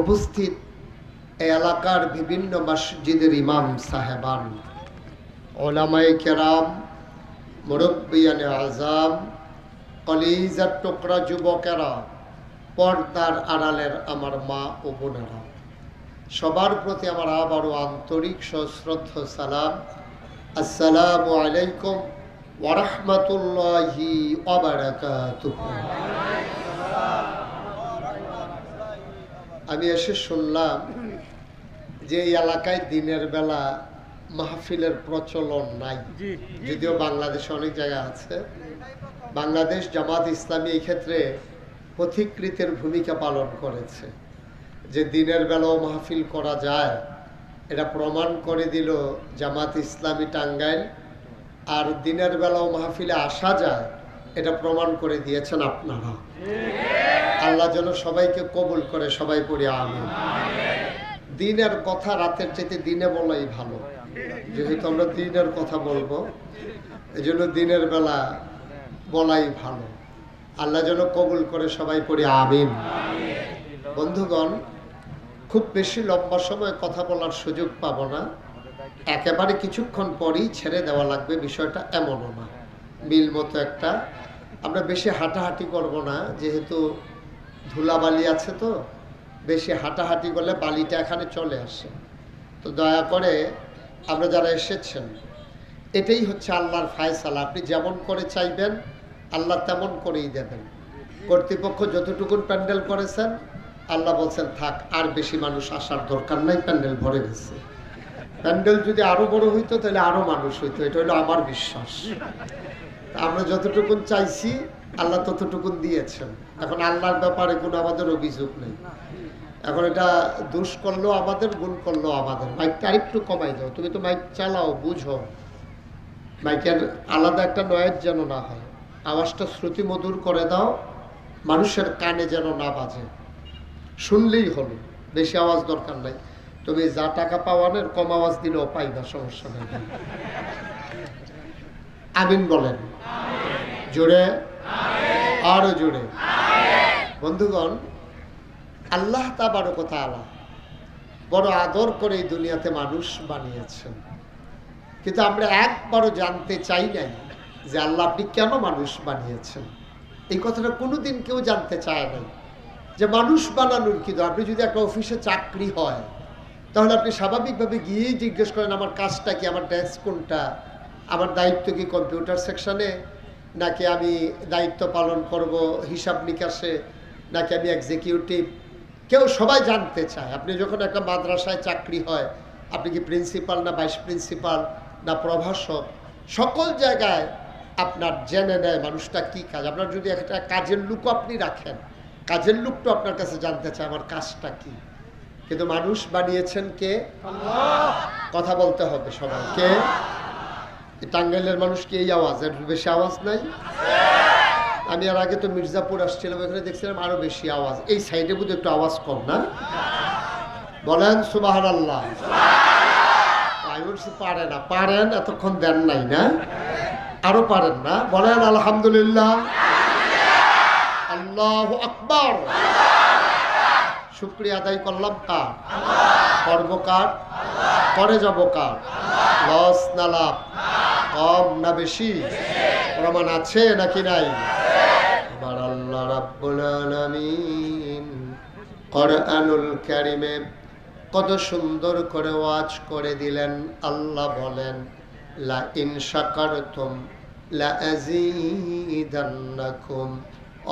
উপস্থিত এলাকার বিভিন্ন মসজিদের ইমাম সাহেবান ওলামাই কেরাম, মুরব্বিয়ানে আজাম কলিজার টুকরা যুবকেরা, পর্দার আড়ালের আমার মা ও বোনেরা। সবার প্রতি আমার আবারও আন্তরিক সশ্রদ্ধ সালাম। আসসালামু আলাইকুম ওরহমতুল্লাহি অবরাকাতুহু আমি এসে শুনলাম যে এই এলাকায় দিনের বেলা মাহফিলের প্রচলন নাই। যদিও বাংলাদেশে অনেক জায়গা আছে। বাংলাদেশ জামাত ইসলামী এই ক্ষেত্রে পথিকৃতের ভূমিকা পালন করেছে। যে দিনের বেলাও মাহফিল করা যায় এটা প্রমাণ করে দিল জামাত ইসলামী টাঙ্গাইল। আর দিনের বেলাও মাহফিলে আসা যায় এটা প্রমাণ করে দিয়েছেন আপনারা। আল্লাহ যেন সবাইকে কবুল করে, সবাই পড়ি আমিন। দিনের কথা রাতের চাইতে দিনে বলাই ভালো। যেহেতু আমরা দিনের কথা বলব এই জন্য দিনের বেলা বলাই ভালো। আল্লাহ যেন কবুল করে, সবাই পড়ি আমিন। বন্ধুগণ, খুব বেশি লম্বা সময় কথা বলার সুযোগ পাবো না। একেবারে কিছুক্ষণ পরই ছেড়ে দেওয়া লাগবে, বিষয়টা এমনও না। মিল মতো একটা। আমরা বেশি হাঁটাহাঁটি করব না, যেহেতু ধুলাবালি আছে তো, বেশি হাঁটাহাঁটি করলে বালিটা এখানে চলে আসে। তো দয়া করে আমরা যারা এসেছেন, এটাই হচ্ছে আল্লাহর ফায়সালা। আপনি যেমন করে চাইবেন, আল্লাহ তেমন করেই দেবেন। কর্তৃপক্ষ যতটুকুন প্যান্ডেল করেছেন, আল্লাহ বলছেন, থাক, আর বেশি মানুষ আসার দরকার নাই, প্যান্ডেল ভরে গেছে। প্যান্ডেল যদি আরও বড় হইতো, তাহলে আরও মানুষ হইতো, এটা হলো আমার বিশ্বাস। আমরা যতটুকুন চাইছি, আল্লাহ ততটুকুন দিয়েছেন। এখন আল্লাহর ব্যাপারে কোনো আমাদের অভিযোগ নেই। এখন এটা দোষ করলেও আমাদের, গুণ করলেও আমাদের। মাইকটা আরেকটু কমাই দাও। তুমি তো মাইক চালাও, বুঝো। মাইকের আলাদা একটা নয়েজ যেন না হয়। আওয়াজটা শ্রুতি মধুর করে দাও, মানুষের কানে যেন না বাজে। শুনলেই হলো, বেশি আওয়াজ দরকার নাই। তুমি যা টাকা পাওয়ানের কম আওয়াজ দিলেও পাইবা, সমস্যা নেই। আমিন বলেন। জোরে। আরও জোরে। বন্ধুগণ, আল্লাহ তা বারো কথা আলা বড় আদর করে এই দুনিয়াতে মানুষ বানিয়েছেন। কিন্তু আমরা একবারও জানতে চাই নাই যে আল্লাহ আপনি কেন মানুষ বানিয়েছেন। এই কথাটা কোনোদিন কেউ জানতে চায় নাই। যে মানুষ বানানোর কি? আপনি যদি একটা অফিসে চাকরি হয়, তাহলে আপনি স্বাভাবিকভাবে গিয়েই জিজ্ঞেস করেন, আমার কাজটা কি? আমার ডেস্ক কোনটা? আমার দায়িত্ব কি কম্পিউটার সেকশনে? নাকি আমি দায়িত্ব পালন করব হিসাব নিকাশে নাকি আমি এক্সিকিউটিভ কেউ সবাই জানতে চায়। আপনি যখন একটা মাদ্রাসায় চাকরি হয় আপনি কি প্রিন্সিপাল না ভাইস প্রিন্সিপাল না প্রভাষক? সকল জায়গায় আপনার জেনে নেয় মানুষটা কি কাজ। আপনার যদি একটা কাজের লুকও আপনি রাখেন কাজের লুকটা আপনার কাছে জানতে চায় আমার কাজটা কি? কিন্তু মানুষ বানিয়েছেন কে? কথা বলতে হবে সবাইকে। টাঙ্গাইলের মানুষ কি এই আওয়াজ এর বেশি আওয়াজ নাই। আমি আর আগে তো মির্জাপুর আসছিলাম এখানে দেখছিলাম আরও বেশি আওয়াজ। এই সাইডে বুঝে একটু আওয়াজ কম না? বলেন সুবাহ আল্লাহ আমি বলছি পারে না। পারেন, এতক্ষণ দেন নাই না? আরও পারেন না? বলেন, আলহামদুলিল্লাহ। আল্লাহ আকবর। শুক্রিয়া আদায় করলাম কার? করব কার? করে যাব কার? লস না লাভ। কম না বেশি? প্রমাণ আছে নাকি নাই? আমার আল্লাহ রাব্বুল আলামিন কোরআনুল কারিমে কত সুন্দর করে ওয়াজ করে দিলেন। আল্লাহ বলেন লা ইন শাকারতুম লা আযীদান্নাকুম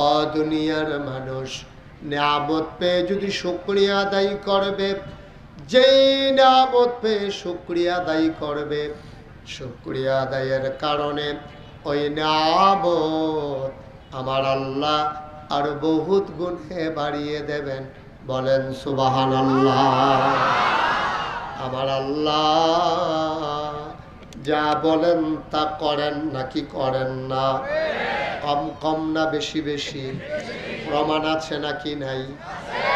অ দুনিয়ার মানুষ, নিয়ামত পেয়ে যদি শুক্রিয়া আদায় করবে, যেই নিয়ামত পেয়ে শুক্রিয়া আদায় করবে শুক্রিয়া আদায়ের কারণে ওই নিয়ামত আমার আল্লাহ আর বহুত গুণে বাড়িয়ে দেবেন। বলেন সুবাহান আল্লাহ আমার আল্লাহ যা বলেন তা করেন নাকি করেন না? কম কম না বেশি বেশি। প্রমাণ আছে নাকি নাই?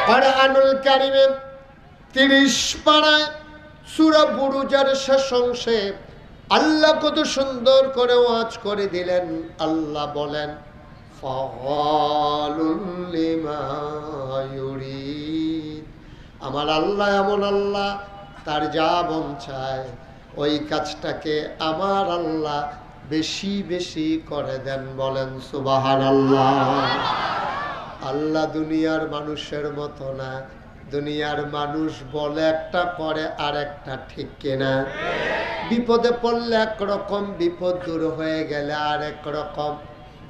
কোরআনুল কারিমে তিরিশ পাড়ায় সুরা বুরুজার শেষ অংশে আল্লাহ কত সুন্দর করে ওয়াজ করে দিলেন। আল্লাহ বলেন আমার আল্লাহ এমন আল্লাহ, তার যা মন চায়, ওই কাজটাকে আমার আল্লাহ বেশি বেশি করে দেন বলেন সুবাহার আল্লাহ আল্লাহ দুনিয়ার মানুষের মতো না, দুনিয়ার মানুষ বলে একটা করে আর একটা ঠিক কেনা? বিপদে পড়লে একরকম বিপদ দূর হয়ে গেলে আর রকম।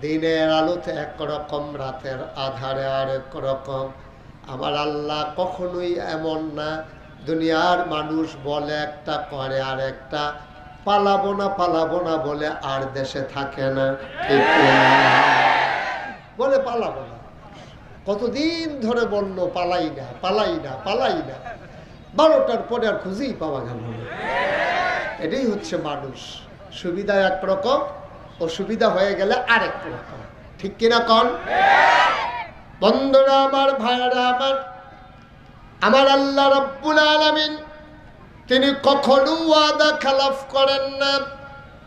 দিনের আলোতে একরকম রাতের আধারে আর রকম। আমার আল্লাহ কখনোই এমন না। দুনিয়ার মানুষ বলে একটা, করে আর একটা। পালাবো না পালাবো না বলে আর দেশে থাকে না? বলে পালাবো না। কতদিন ধরে বলল, পালাই না পালাই না পালাই না। বারোটার পরে আর খুঁজেই পাওয়া গেল না। এটাই হচ্ছে মানুষ। সুবিধা এক একরকম অসুবিধা হয়ে গেলে আরেক রকম। ঠিক কিনা কন? বন্ধুরা আমার ভাইয়ারা আমার আমার আল্লাহ রব্বুল আলামিন, তিনি কখনো ওয়াদা খালাফ করেন না।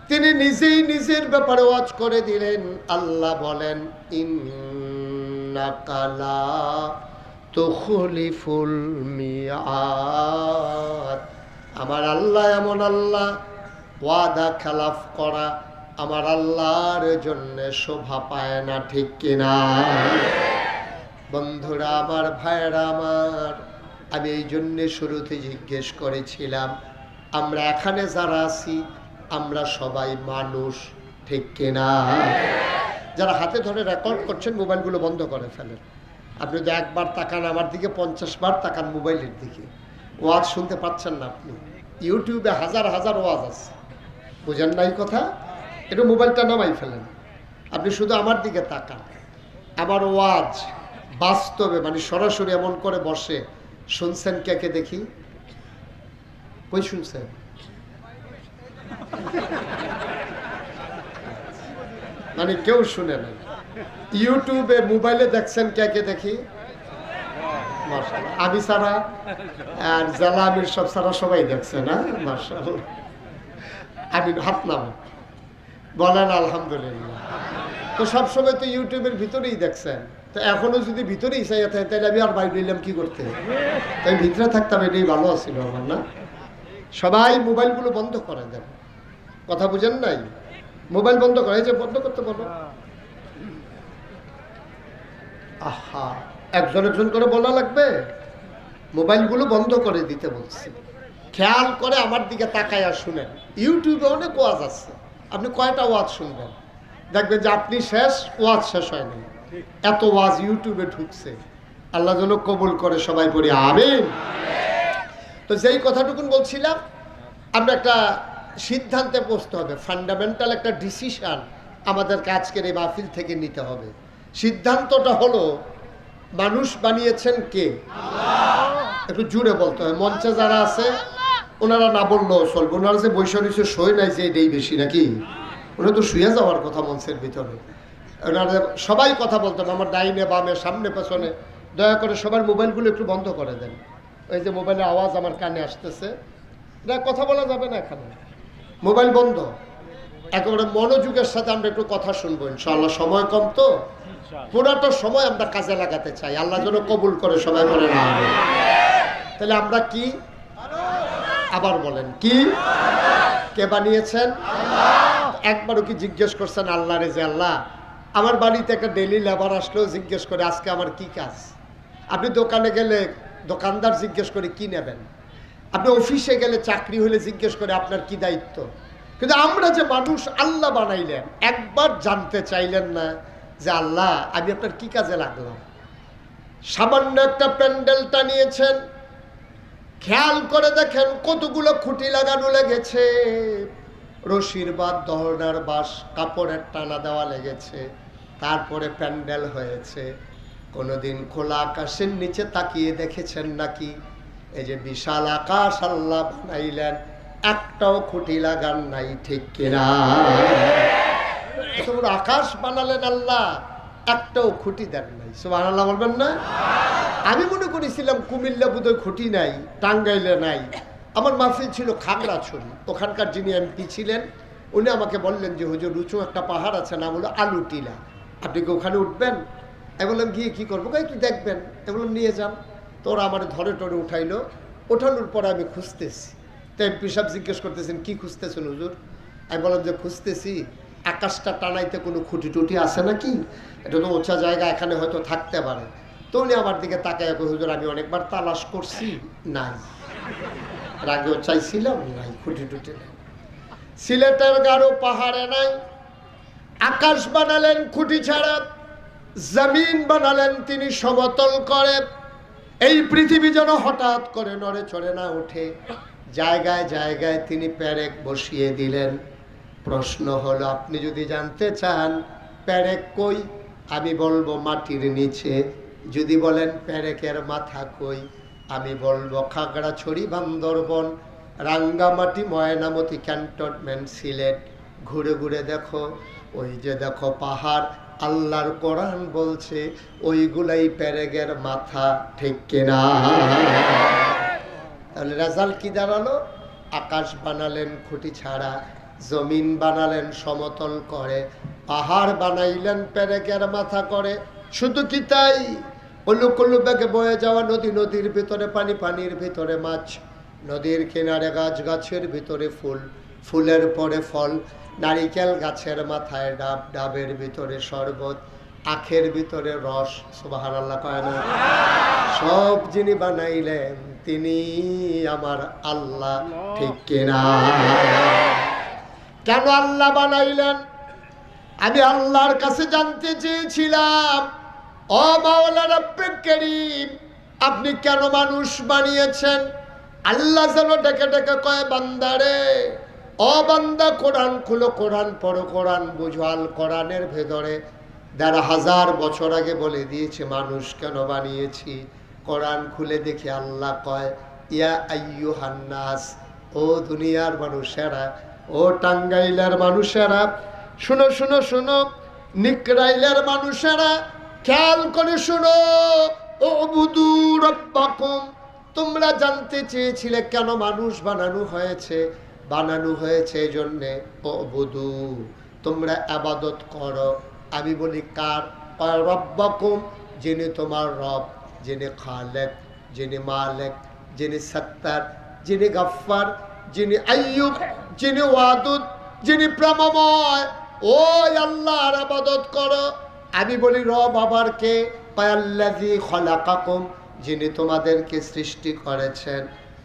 তিনি নিজেই নিজের ব্যাপারে ওয়াজ করে দিলেন, আল্লাহ বলেন ইন্নাকালা তুখলিফুল মিয়াদ। আমার আল্লাহ এমন আল্লাহ, ওয়াদা খেলাফ করা আমার আল্লাহর জন্য শোভা পায় না, ঠিক কিনা? বন্ধুরা, আমার ভাইয়েরা, আমার, আমি এই জন্যে শুরুতে জিজ্ঞেস করেছিলাম, আমরা এখানে যারা আছি, আমরা সবাই মানুষ, ঠিক কিনা? যারা হাতে ধরে রেকর্ড করছেন, মোবাইলগুলো বন্ধ করে ফেলেন। আপনি যদি একবার তাকান আমার দিকে, পঞ্চাশ বার তাকান মোবাইলের দিকে। ওয়াজ শুনতে পাচ্ছেন না আপনি। ইউটিউবে হাজার হাজার ওয়াজ আছে। বুঝেন নাই কথা? একটু মোবাইলটা নামাই ফেলেন। আপনি শুধু আমার দিকে তাকান। আমার ওয়াজ বাস্তবে মানে সরাসরি এমন করে বসে। শুনছেন কে কে দেখি? কই শুনছেন? মানে কেউ শুনে না। ইউটিউবে মোবাইলে দেখছেন কে কে দেখি? মাশাআল্লাহ। আমি ছাড়া আর জালা আমির সব ছাড়া সবাই দেখছে না? মার্শাল আমি হাত নাম বলেন আলহামদুলিল্লাহ। তো সবসময় তো ইউটিউবের ভিতরেই দেখছেন। তো এখনও যদি ভিতরেই চাই থাকে তাহলে আমি আর বাইরে নিলাম কি করতে? তাই ভিতরে থাকতাম, এটাই ভালো আছিল আমার, না? সবাই মোবাইলগুলো বন্ধ করে দেন। কথা বুঝেন নাই? মোবাইল বন্ধ করে যে বন্ধ করতে বলো। আহা। একজন একজন করে বলা লাগবে। মোবাইলগুলো বন্ধ করে দিতে বলছি। খেয়াল করে আমার দিকে তাকায় আর শুনেন। ইউটিউবে অনেক ওয়াজ আছে। আপনি কয়টা ওয়াজ শুনবেন? দেখবেন যে আপনি শেষ, ওয়াজ শেষ হয়নি। এত ওয়াজ ইউটিউবে ঢুকছে। আল্লাহ যেন কবুল করে সবাই পড়ি, আমিন। তো যেই কথাটুকুন বলছিলাম, আমরা একটা সিদ্ধান্তে পৌঁছতে হবে। ফান্ডামেন্টাল একটা ডিসিশন আমাদেরকে আজকের এই মাহফিল থেকে নিতে হবে। সিদ্ধান্তটা হলো মানুষ বানিয়েছেন কে? একটু জুড়ে বলতে হয়। মঞ্চে যারা আছে ওনারা না বললেও চলবে। ওনারা যে বৈশা রয়েছে সই নাই যে এটাই বেশি নাকি? ওনারা তো শুয়ে যাওয়ার কথা মঞ্চের ভিতরে। ওনারা সবাই কথা বলতেন আমার ডাইনে বামে সামনে পেছনে। দয়া করে সবার মোবাইলগুলো একটু বন্ধ করে দেন। ওই যে মোবাইলের আওয়াজ আমার কানে আসতেছে। এটা কথা বলা যাবে না এখানে। মোবাইল বন্ধ। একেবারে মনোযোগের সাথে আমরা একটু কথা শুনব ইনশাআল্লাহ। সময় কম তো? পুরাটা সময় আমরা কাজে লাগাতে চাই। আল্লাহ যেন কবুল করে সবাই বলে না তাহলে আমরা কি? আবার বলেন কি? কে বানিয়েছেন? একবারও কি জিজ্ঞেস করছেন আল্লাহ রে যে আল্লাহ আমার বাড়িতে একটা ডেলি লেবার আসলেও জিজ্ঞেস করে আজকে আমার কি কাজ? আপনি দোকানে গেলে দোকানদার জিজ্ঞেস করে কি নেবেন? আপনি অফিসে গেলে চাকরি হলে জিজ্ঞেস করে আপনার কি দায়িত্ব? কিন্তু আমরা যে মানুষ আল্লাহ বানাইলেন, একবার জানতে চাইলেন না যে আল্লাহ, আমি আপনার কি কাজে লাগলাম? সামান্য একটা প্যান্ডেল টানিয়েছেন। খেয়াল করে দেখেন কতগুলো খুঁটি লাগানো লেগেছে। রশির বাদ দহনার বাস কাপড়ের টানা দেওয়া লেগেছে। তারপরে প্যান্ডেল হয়েছে। কোনোদিন খোলা আকাশের নিচে তাকিয়ে দেখেছেন নাকি? এই যে বিশাল আকাশ আল্লাহ বানাইলেন। একটাও খুঁটি লাগান নাই ঠিক কিনা? আকাশ বানালেন আল্লাহ, একটাও খুঁটি দেন নাই। সুবাহ আল্লাহ বলবেন না? আমি মনে করেছিলাম কুমিল্লা বোধহয় খুঁটি নাই, টাঙ্গাইলে নাই। আমার মাহফিল ছিল খাগড়াছড়ি, ওখানকার যিনি এমপি ছিলেন, উনি আমাকে বললেন যে, হুজুর, উঁচু একটা পাহাড় আছে, নাম হলো আলু টিলা আপনি কি ওখানে উঠবেন? আমি বললাম, গিয়ে কী করব? একটু দেখবেন। আমি বললাম, নিয়ে যান। তোরা আমার ধরে টরে উঠাইলো। ওঠানোর পরে আমি খুঁজতেছি। তো এমপি জিজ্ঞেস করতেছেন, কি খুঁজতেছেন হুজুর? আমি বললাম যে, খুঁজতেছি, আকাশটা টানাইতে কোনো খুঁটি টুটি আছে নাকি? এটা তো উঁচা জায়গা, এখানে হয়তো থাকতে পারে। তো উনি আমার দিকে তাকায় হুজুর, আমি অনেকবার তালাশ করছি, নাই। আর আগেও চাইছিলাম, নাই খুঁটি টুটি নাই। সিলেটের গাঢ় পাহাড়ে নাই, আকাশ বানালেন খুঁটি ছাড়া, জমিন বানালেন তিনি সমতল করে। এই পৃথিবী যেন হঠাৎ করে নড়ে চড়ে না ওঠে। জায়গায় জায়গায় তিনি প্যারেক বসিয়ে দিলেন। প্রশ্ন হলো, আপনি যদি জানতে চান প্যারেক কই? আমি বলব মাটির নিচে। যদি বলেন প্যারেকের মাথা কই? আমি বলব, খাগড়াছড়ি, বান্দরবন, রাঙ্গামাটি, ময়নামতি, ক্যান্টনমেন্ট, সিলেট। ঘুরে ঘুরে দেখো, ওই যে দেখো পাহাড়, আল্লাহর কোরআন বলছে, ওইগুলাই প্যারেগের মাথা, ঠিক কিনা? তাহলে রেজাল্ট কি দাঁড়াল? আকাশ বানালেন খুঁটি ছাড়া, জমিন বানালেন সমতল করে, পাহাড় বানাইলেন প্যারেকের মাথা করে। শুধু কি তাই? উল্লু কুল্লু বেগে বয়ে যাওয়া নদী, নদীর ভিতরে পানি, পানির ভিতরে মাছ। নদীর কিনারে গাছ গাছের ভিতরে ফুল, ফুলের পরে ফল। নারিকেল গাছের মাথায় ডাব, ডাবের ভিতরে শরবত, আখের ভিতরে রস। কয় না? সব যিনি বানাইলেন তিনি আমার আল্লাহ ঠিক কিনা? কেন আল্লাহ বানাইলেন? আমি আল্লাহর কাছে জানতে চেয়েছিলাম। ও মাওলা রব্বে করিম, আপনি কেন মানুষ বানিয়েছেন? আল্লাহ যেন ডেকে ডেকে কয় বান্দারে ও বান্দা, কোরআন খুলো, কোরআন পড়ো, কোরআন বুঝো, আল কোরআনের ভেতরে। দেড় হাজার বছর আগে বলে দিয়েছে, মানুষ কেন বানিয়েছি? কোরআন খুলে দেখে আল্লাহ কয়, ইয়া আইয়ু হান্নাস ও দুনিয়ার মানুষেরা, ও টাঙ্গাইলার মানুষেরা, শুনো শুনো শুনো, নিকরাইলার মানুষেরা, খেয়াল করে শুনো ও বুধু রব্বাকুম, তোমরা জানতে চেয়েছিলে কেন মানুষ বানানো হয়েছে বানানো হয়েছে এই জন্যে ও বুধু তোমরা আবাদত করো। আমি বলি, কার? রব্বাকুম, যিনি তোমার রব। যিনি খালেক যিনি মালেক যিনি সত্তার যিনি গফ্ফার যিনি আইয়ুব যিনি ওয়াদুদ যিনি প্রেমময় ও আল্লাহর আবাদত করো আমি বলি, রব আবার কে পায়াল্লাজি খলাকাকুম, যিনি তোমাদেরকে সৃষ্টি করেছেন।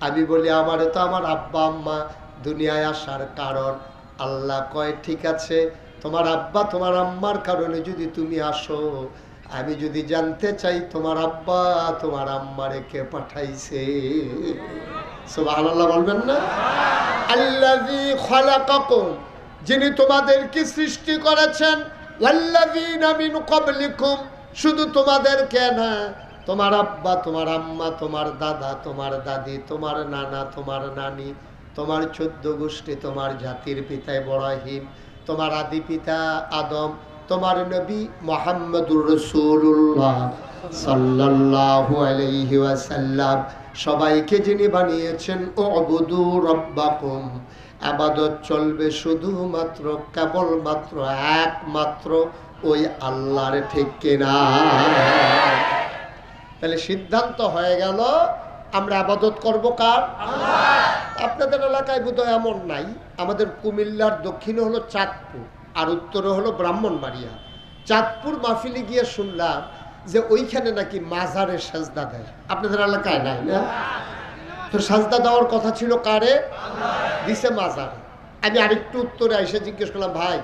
আমি বলি আমার তো আমার আব্বা আম্মা দুনিয়ায় আসার কারণ। আল্লাহ কয়, ঠিক আছে, তোমার আব্বা, তোমার আম্মার কারণে যদি তুমি আসো আমি যদি জানতে চাই তোমার আব্বা, তোমার আম্মারে কে পাঠাইছে? বলবেন না? খালাকাকুম, যিনি তোমাদেরকে সৃষ্টি করেছেন শুধু তোমাদেরকে না, তোমার আব্বা, তোমার আম্মা, তোমার দাদা, তোমার দাদি, তোমার নানা, তোমার নানি, তোমার চোদ্দ গোষ্ঠী, তোমার জাতির পিতা ইব্রাহিম তোমার আদি পিতা আদম তোমার নবী মোহাম্মদুর রসুল্লাহ সাল্লাল্লাহু আলাইহি ওয়াসাল্লাম। সবাইকে যিনি বানিয়েছেন ও অবুদু রব্বাকুম আবাদত চলবে শুধুমাত্র, কেবলমাত্র, একমাত্র ওই আল্লাহর ঠিক কিনা তাহলে সিদ্ধান্ত হয়ে গেল, আমরা আবাদত করব কার? আপনাদের এলাকায় বোধহয় এমন নাই। আমাদের কুমিল্লার দক্ষিণে হলো চাঁদপুর। আর উত্তরে হলো ব্রাহ্মণবাড়িয়া চাঁদপুর মাহফিলে গিয়ে শুনলাম যে ওইখানে নাকি মাজারের সাজদা দেয়। আপনাদের এলাকায় নাই না? তো সাজদা দেওয়ার কথা ছিল কারে? দিছে মাজারে। আমি আরেকটু উত্তরে এসে জিজ্ঞেস করলাম, ভাই,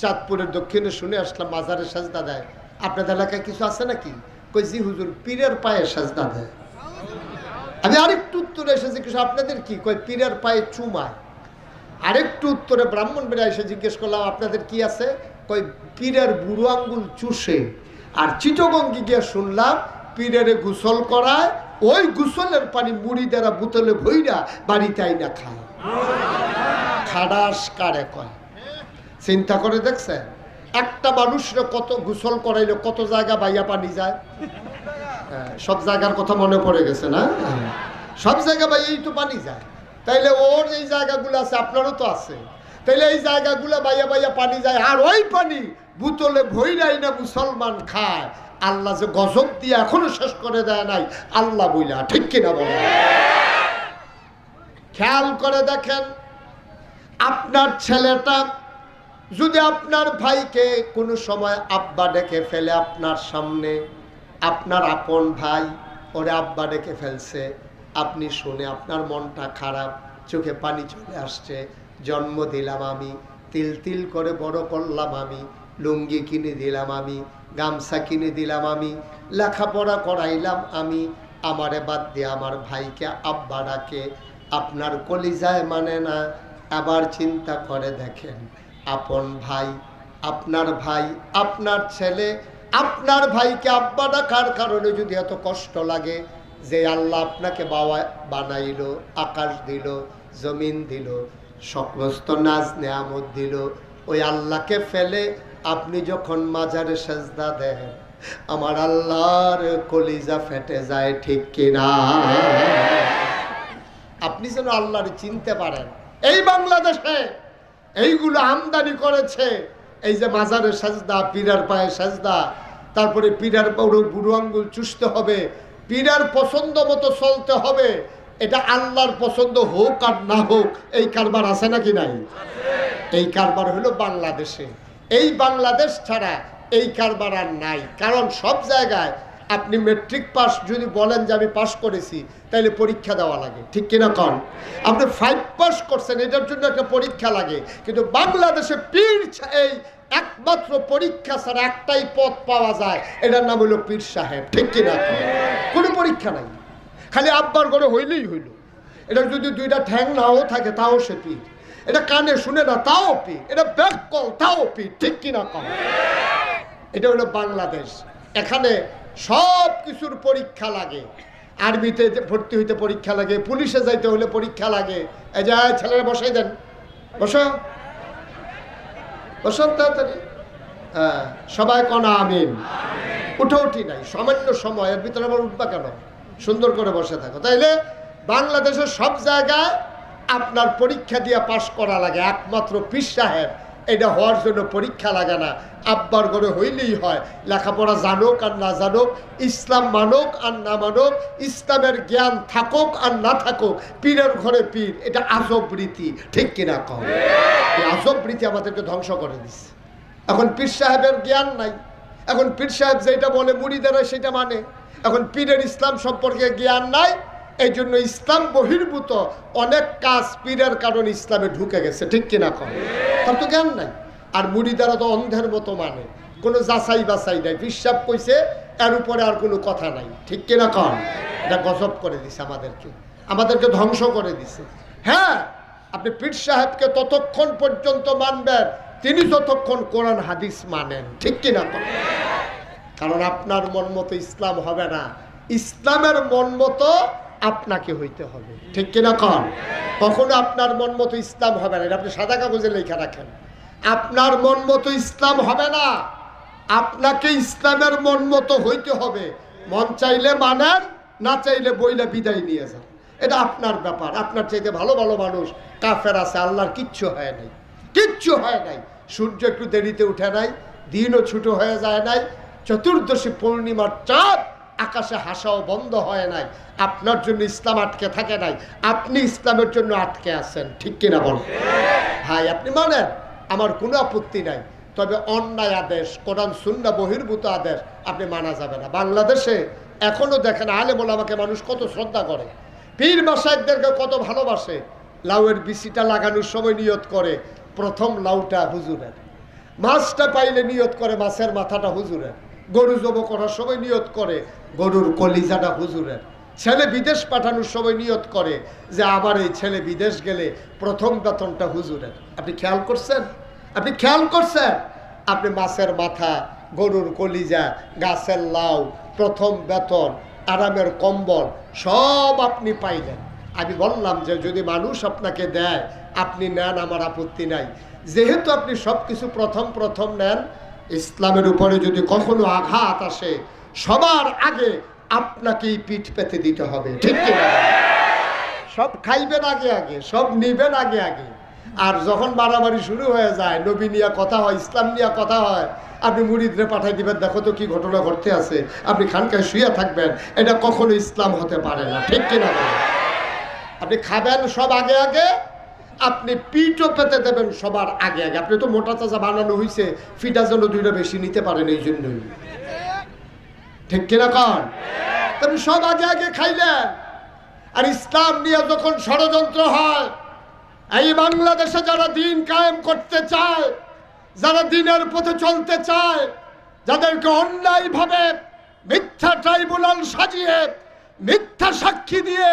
চাঁদপুরের দক্ষিণে শুনে আসলাম মাজারের সাজদা দেয়। আপনাদের এলাকায় কিছু আছে নাকি? কই, জি হুজুর, পীরের পায়ে সাজদা দেয়। আমি আরেকটু উত্তরে এসে জিজ্ঞেস আপনাদের কি? কই, পীরের পায়ে চুমায়। আরেকটু উত্তরে ব্রাহ্মণ বেড়া এসে জিজ্ঞেস করলাম আপনাদের কি আছে? কই পীরের বুড়ো আঙ্গুল চুষে। আর চিটগঙ্গি গিয়ে শুনলাম পীরের গোসল করায় ওই গোসলের পানি মুড়ি দ্বারা বোতলে ভইরা বাড়িতে আইনা খায়। খাডাস কারে কয়? চিন্তা করে দেখছেন? একটা মানুষরে কত গোসল করাইলে কত জায়গা বাইয়া পানি যায়? হ্যাঁ, সব জায়গার কথা মনে পড়ে গেছে না? সব জায়গা বাইয়াই তো পানি যায়। তাইলে ওর এই জায়গাগুলো আছে, আপনারও তো আছে। তাইলে এই জায়গাগুলো বাইয়া বাইয়া পানি যায়, আর ওই পানি বোতলে ভইরাই না মুসলমান খায়। আল্লাহ যে গজব দিয়ে এখনও শেষ করে দেয় নাই, আল্লাহ বইলা, ঠিক কিনা বলে খেয়াল করে দেখেন, আপনার ছেলেটা যদি আপনার ভাইকে কোনো সময় আব্বা ডেকে ফেলে আপনার সামনে, আপনার আপন ভাই, ওরে আব্বা ডেকে ফেলছে আপনি শুনে আপনার মনটা খারাপ, চোখে পানি চলে আসছে, জন্ম দিলাম আমি, তিল তিল করে বড় করলাম আমি, লুঙ্গি কিনে দিলাম আমি, গামছা কিনে দিলাম আমি, লেখাপড়া করাইলাম আমি, আমারে বাদ দিয়ে আমার ভাইকে আব্বা ডাকে আপনার কলিজায় মানে না আবার চিন্তা করে দেখেন, আপন ভাই, আপনার ভাই, আপনার ছেলে, আপনার ভাইকে আব্বা ডাকার কারণে যদি এত কষ্ট লাগে? যে আল্লাহ আপনাকে বাবা বানাইলো, আকাশ দিল, জমিন দিল, সমস্ত নাজ নেয়ামত দিল, ওই আল্লাহকে ফেলে আপনি যখন মাজারে সেজদা দেন, আমার আল্লাহর কলিজা ফেটে যায় ঠিক কিনা? আপনি যেন আল্লাহর চিনতে পারেন, এই বাংলাদেশে এইগুলো আমদানি করেছে, এই যে মাজারের সাজদা, পীরার পায়ে সাজদা, তারপরে পীরার বড় বুড়ো আঙ্গুল চুষতে হবে পীরার পছন্দ মতো চলতে হবে। এটা আল্লাহর পছন্দ হোক আর না হোক, এই কারবার আছে নাকি নাই? এই কারবার হলো বাংলাদেশে। এই বাংলাদেশ ছাড়া এই কারবার আর নাই। কারণ সব জায়গায় আপনি মেট্রিক পাস যদি বলেন যে আমি পাস করেছি, তাহলে পরীক্ষা দেওয়া লাগে। ঠিক কিনা কন? আপনি ফাইভ পাস করছেন, এটার জন্য একটা পরীক্ষা লাগে। কিন্তু বাংলাদেশে পীর এই একমাত্র পরীক্ষা ছাড়া একটাই পথ পাওয়া যায়। এটার নাম হলো পীর সাহেব। ঠিক কিনা? কন? পরীক্ষা নাই। খালি আব্বার করে হইলেই হইল। এটা যদি দুইটা ঠ্যাং নাও থাকে, তাও সে পীর। এটা কানে শুনে না, তাও পীর। এটা ব্যাক কল তাও পীর। ঠিক কিনা কম? এটা হলো বাংলাদেশ। এখানে সব কিছুর পরীক্ষা লাগে। আর্মিতে ভর্তি হইতে পরীক্ষা লাগে, পুলিশে যাইতে হলে পরীক্ষা লাগে। এই যে ছেলেরা বসাই দেন। বসো। বসো তাড়াতাড়ি হ্যাঁ সবাই কনা আমিন। উঠে উঠি নাই সামান্য সময় এর ভিতরে আবার উঠবা কেন? সুন্দর করে বসে থাকো। তাইলে বাংলাদেশের সব জায়গায় আপনার পরীক্ষা দিয়ে পাশ করা লাগে একমাত্র পীর সাহেব। এটা হওয়ার জন্য পরীক্ষা লাগে না। আব্বার ঘরে হইলেই হয়। লেখাপড়া জানুক আর না জানুক, ইসলাম মানুক আর না মানুক, ইসলামের জ্ঞান থাকুক আর না থাকুক, পীরের ঘরে পীর, এটা আজব রীতি। ঠিক কিনা কম এই আজব রীতি আমাদেরকে ধ্বংস করে দিচ্ছে এখন পীর সাহেবের জ্ঞান নাই। এখন পীর সাহেব যেটা বলে, মুড়িদারা সেটা মানে। এখন পীরের ইসলাম সম্পর্কে জ্ঞান নাই। এই জন্য ইসলাম বহির্ভূত অনেক কাজ পীরের কারণে ইসলামে ঢুকে গেছে, ঠিক কিনা কম তার তো জ্ঞান নাই। আর মুড়িদারা তো অন্ধের মতো মানে। কোনো যাচাই বাছাই নাই। বিশ্বাস কইছে, এর উপরে আর কোনো কথা নাই। ঠিক কিনা কম এটা গজব করে দিছে আমাদেরকে। আমাদেরকে ধ্বংস করে দিছে। হ্যাঁ আপনি পীর সাহেবকে ততক্ষণ পর্যন্ত মানবেন, তিনি যতক্ষণ কোরআন, হাদিস মানেন। ঠিক কিনা? কারণ আপনার মন মতো ইসলাম হবে না। ইসলামের মন মতো আপনাকে হইতে হবে। ঠিক কিনা কন? কখনো আপনার মন মতো ইসলাম হবে না। আপনি সাদা কাগজে লেখা রাখেন। আপনার মন মতো ইসলাম হবে না। আপনাকে ইসলামের মন মতো হইতে হবে। মন চাইলে মানেন, না চাইলে বইলে বিদায় নিয়ে যান। এটা আপনার ব্যাপার। আপনার চাইতে ভালো ভালো মানুষ, কাফের আছে, আল্লাহর কিচ্ছু হয় নাই। কিচ্ছু হয় নাই। সূর্য একটু দেরিতে উঠে নাই, দিনও ছুটো হয়ে যায় নাই। চতুর্দশী পূর্ণিমার চাঁদ আকাশে হাসাও বন্ধ হয় নাই। আপনার জন্য ইসলাম আটকে থাকে নাই। আপনি ইসলামের জন্য আটকে আছেন। ঠিক কিনা বল? ভাই, আপনি মানেন? আমার কোনো আপত্তি নাই। তবে অন্যায় আদেশ, কোরআন শূন্য বহির্ভূত আদেশ আপনি মানা যাবে না। বাংলাদেশে এখনও দেখেন আলে বলে আমাকে মানুষ কত শ্রদ্ধা করে। পীর মাসায়কদেরকে কত ভালোবাসে। লাউয়ের বিচিটা লাগানোর সময় নিয়ত করে। প্রথম লাউটা হুজুরের। মাছটা পাইলে নিয়ত করে মাছের মাথাটা হুজুরের। গরু জব করার সময় নিয়ত করে, গরুর কলিজাটা হুজুরের। ছেলে বিদেশ পাঠানোর সময় নিয়ত করে যে আমার এই ছেলে বিদেশ গেলে প্রথম বেতনটা হুজুরের। আপনি খেয়াল করছেন? আপনি খেয়াল করছেন? আপনি মাছের মাথা, গরুর কলিজা, গাছের লাউ, প্রথম বেতন, আরামের কম্বল, সব আপনি পাইলেন। আমি বললাম যে যদি মানুষ আপনাকে দেয়, আপনি নেন, আমার আপত্তি নাই। যেহেতু আপনি সব কিছু প্রথম প্রথম নেন ইসলামের উপরে যদি কখনো আঘাত আসে, সবার আগে আপনাকেই পিঠ পেতে দিতে হবে, ঠিক সব খাইবেন আগে আগে, সব নিবেন আগে আগে। আর যখন মারামারি শুরু হয়ে যায়, নবী নিয়ে কথা হয়, ইসলাম নিয়ে কথা হয়, আপনি মুরিদরে পাঠাই দিবেন, দেখো তো কি ঘটনা ঘটতে আছে। আপনি খানকায় শুয়ে থাকবেন, এটা কখনো ইসলাম হতে পারে না, ঠিক কিনা? আপনি খাবেন সব আগে আগে আপনি পিঠও পেতে দেবেন সবার আগে আগে। আপনি তো মোটা চাচা বানানো হয়েছে ফিটা যেন দুইটা বেশি নিতে পারেন এই জন্যই ঠিক কিনা কন? তুমি সব আগে আগে খাইলেন। আর ইসলাম নিয়ে যখন ষড়যন্ত্র হয়, এই বাংলাদেশে যারা দিন কায়েম করতে চায়, যারা দিনের পথে চলতে চায়, যাদেরকে অন্যায়ভাবে মিথ্যা ট্রাইব্যুনাল সাজিয়ে, মিথ্যা সাক্ষী দিয়ে,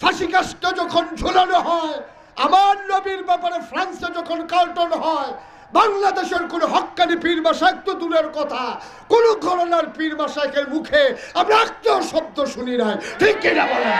ফাঁসিকাষ্ট যখন ঝুলানো হয় আমার নবীর ব্যাপারে ফ্রান্সে যখন কার্টন হয়, বাংলাদেশের কোন হকানি পীর মাসাক তো দূরের কথা। কোন করোনার পীর মাসাকের মুখে আমরা একটা শব্দ শুনি নাই। ঠিক কিনা বলেন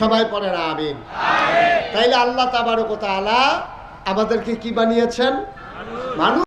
সবাই পড়ে না আমিন তাইলে আল্লাহ তাবারকতা আলা আমাদেরকে কি বানিয়েছেন? মানুষ।